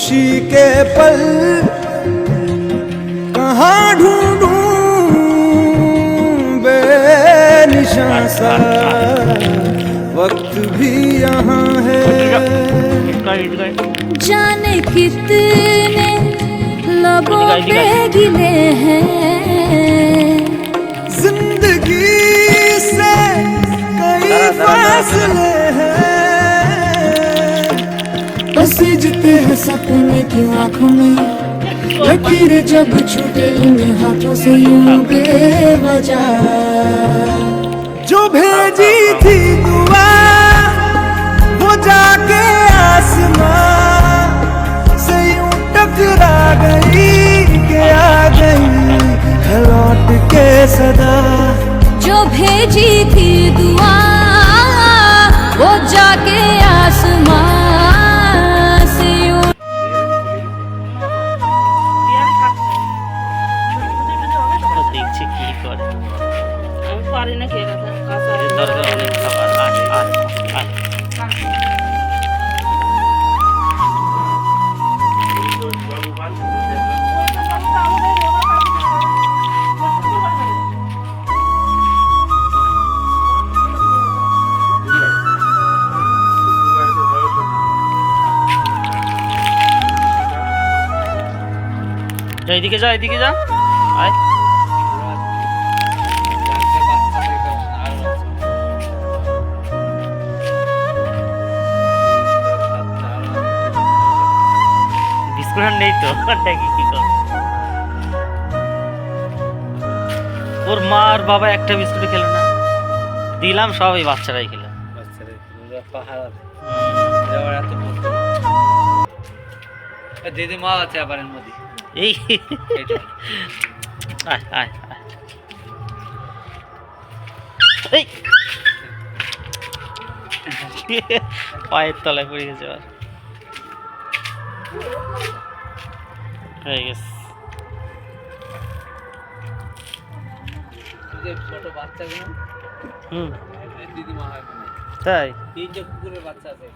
खुशी के पल कहाँ ढूंढूं बेनिशान सा वक्त भी यहाँ है। जाने कितने लबों पे गिले हैं। पसीजते हैं सपने की आँखों में। लकीर जब छूटे इन हाथों से यूँ बेवजह। जो भेजी थी दुआ, वो जाके आसमां से यूँ टकरा गई के आ गई लौट के सदा। जो भेजी थी दुआ, वो जाके आसमां কি এদিকে যা এদিকে যা। আয়। বিস্কুট নেই তো কি কর। ওর মা আর বাবা একটা বিস্কুট খেলো না। দিলাম সব এই বাচ্চারাই খেলো দিদি মা আছে আবার মধ্যে। এই। আয় আয় আয়। এই। পায়ের তলায় পড়ে গেছে আবার। হয়ে গেছে ছোট বাচ্চাগুলো হুম দিদিমা হয় মনে। তাই তিনটে কুকুরের বাচ্চা আছে।